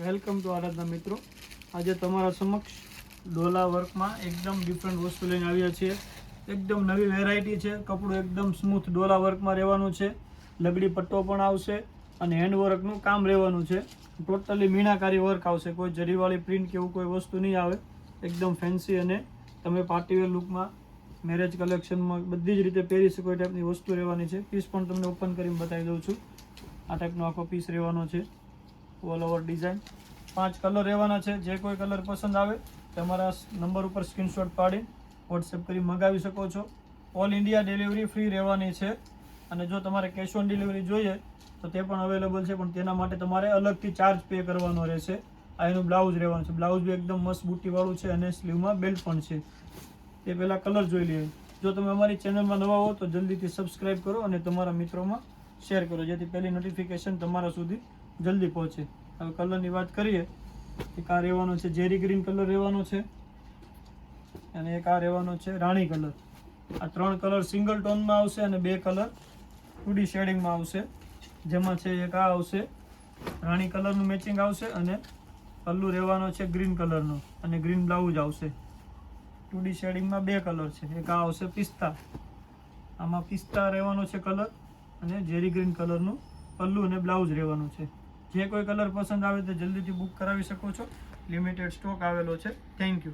Welcome to આરાધના મિત્રો. આજે તમારા સમક્ષ ડોલા વર્કમાં એકદમ ડિફરન્ટ વસ્તુ લઈને આવ્યા છીએ. એકદમ નવી વેરાયટી છે. કપડું એકદમ સ્મૂથ ડોલા વર્કમાં રહેવાનું છે. લગડી પટ્ટો પણ આવશે અને હેન્ડ વર્કનું કામ રહેવાનું છે. ટોટલી મીણાકારી વર્ક આવશે. કોઈ જરીવાળી પ્રિન્ટ કે એવું કોઈ વસ્તુ નહીં આવે. એકદમ ફેન્સી અને તમે પાર્ટીવેર લુકમાં મેરેજ કલેક્શનમાં બધી જ રીતે પહેરી શકો એ ટાઈપની વસ્તુ રહેવાની છે. પીસ પણ તમને ઓપન કરીને બતાવી દઉં છું. આ ટાઈપનો આખો પીસ રહેવાનો છે. ઓલ ઓવર ડિઝાઇન પાંચ કલર રહેવાના છે. જે કોઈ કલર પસંદ આવે તમારા નંબર ઉપર સ્ક્રીનશોટ પાડી વોટ્સએપ કરી મંગાવી શકો છો. ઓલ ઇન્ડિયા ડિલિવરી ફ્રી રહેવાની છે. અને જો તમારે કેશ ઓન ડિલિવરી જોઈએ, તો તે પણ અવેલેબલ છે. પણ તેના માટે તમારે અલગથી ચાર્જ પે કરવાનો રહેશે. આ એનું બ્લાઉઝ રહેવાનું છે. બ્લાઉઝ બી એકદમ મસ્ત બુટ્ટીવાળું છે અને સ્લીવમાં બેલ્ટ પણ છે. તે પહેલાં કલર જોઈ લઈએ. જો તમે અમારી ચેનલમાં નવા હો, તો જલ્દીથી સબસ્ક્રાઈબ કરો અને તમારા મિત્રોમાં શેર કરો. જેથી પહેલી નોટિફિકેશન તમારા સુધી જલ્દી પહોંચે. હવે કલરની વાત કરીએ એક આ રહેવાનો છે, ઝેરી ગ્રીન કલર રહેવાનો છે, અને એક આ રહેવાનો છે રાણી કલર આ ત્રણ કલર સિંગલ ટોનમાં આવશે અને બે કલર ટુડી શેડિંગમાં આવશે. જેમાં છે એક આ આવશે, રાણી કલરનું મેચિંગ આવશે અને પલ્લુ રહેવાનો છે ગ્રીન કલરનો અને ગ્રીન બ્લાઉઝ આવશે. ટુડી શેડિંગમાં બે કલર છે. એક આ આવશે પિસ્તા. આમાં પિસ્તા રહેવાનો છે કલર અને ઝેરી ગ્રીન કલરનું પલ્લુ અને બ્લાઉઝ રહેવાનું છે. જે કોઈ કલર પસંદ આવે તો જલ્દીથી બુક કરાવી શકો છો. લિમિટેડ સ્ટોક આવેલો છે. Thank you